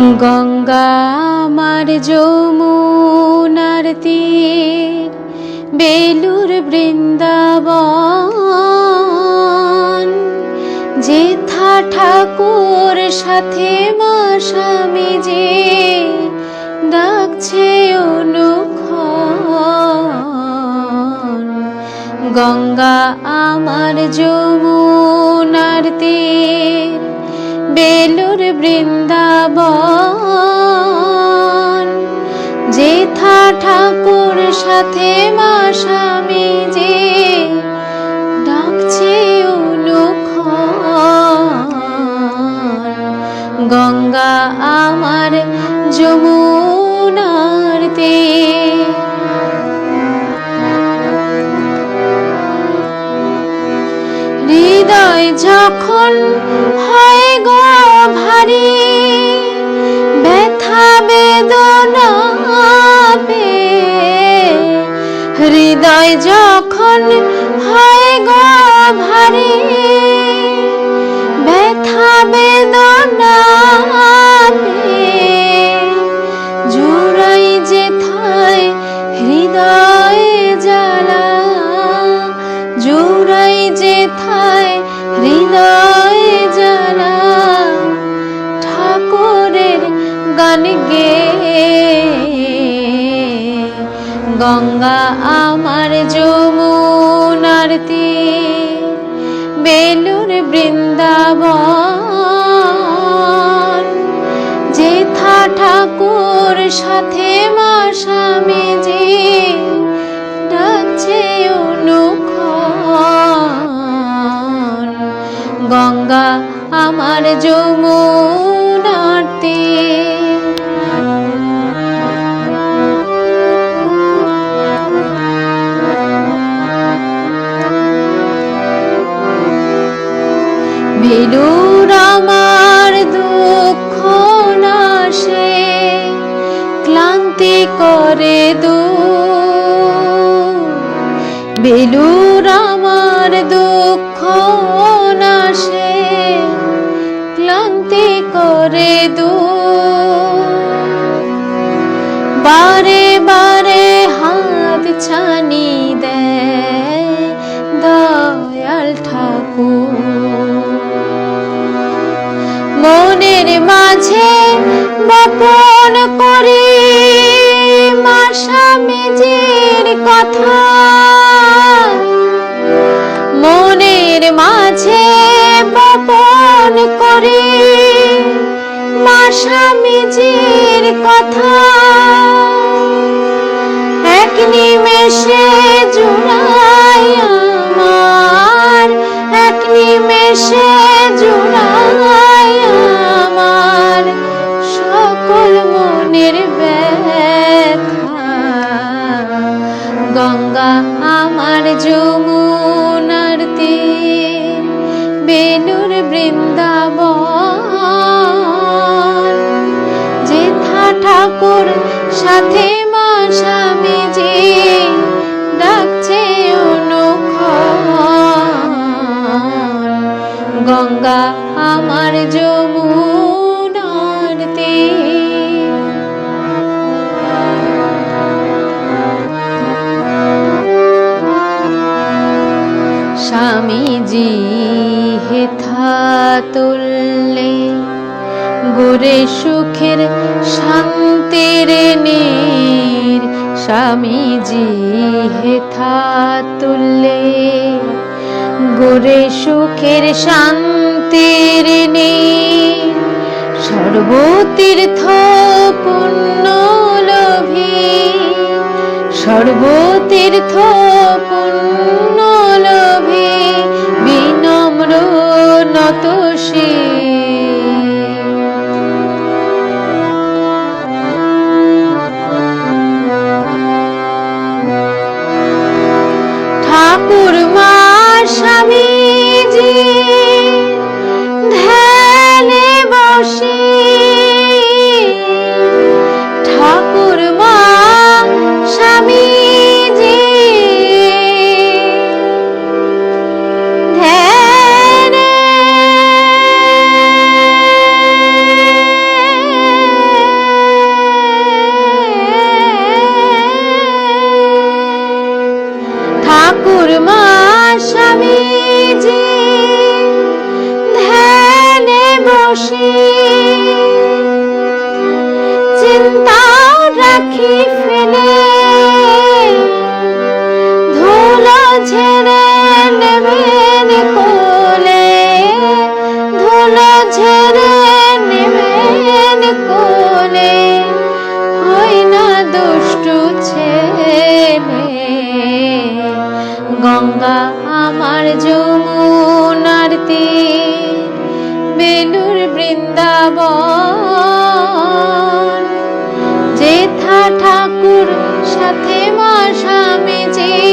গঙ্গা আমার যমুনার তীর, বেলুর বৃন্দাবন। যেথা ঠাকুর সাথে মা স্বামী যে ডাকছে অনুক্ষণ। গঙ্গা আমার যমুনার তীর বেলুর বৃন্দাবন। যেথা ঠাকুর সাথে মা স্বামী যে ডাকছে গঙ্গা আমার যমুনার তীর। হৃদয় যখন হয় যখন গঙ্গা আমার যমুনার বেলুর বৃন্দাবন। যেথা ঠাকুর সাথে মা স্বামী যে ডাকছে অনুক্ষণ। গঙ্গা আমার যমুনার তীর বেলুর আমার দুঃখ নাশে, ক্লান্তি করে দু বেলুর আমার দুঃখ নাশে, ক্লান্তি করে দু বারে বারে হাত ছানি মনের মাঝে বপন করি। মা স্বামীজির কথা। মনের মাঝে বপন করি। মা স্বামীজির কথা। এক নিমেষে যমুনার তীর বৃন্দাবন। যেথা ঠাকুর সাথে মা ডাকছে গঙ্গা আমার যমুনার স্বামীজি হেথা তুললে গোরে সুখের শান্তির নীর। স্বামীজি হেথা তুললে গোরে সুখের শান্তির নীর। সর্বতীর্থ পুণ্য লোভী, সর্বতীর্থ পুণ্য স্বামীজি ধ্যানে বসে। চিন্তা রাখি ফেলে ধুলো ঝেড়ে নেবেন কোলে। ধুলো ঝেড়ে যমুনার তীর বেলুর বৃন্দাবন। জেঠা ঠাকুর সাথে মা স্বামীজি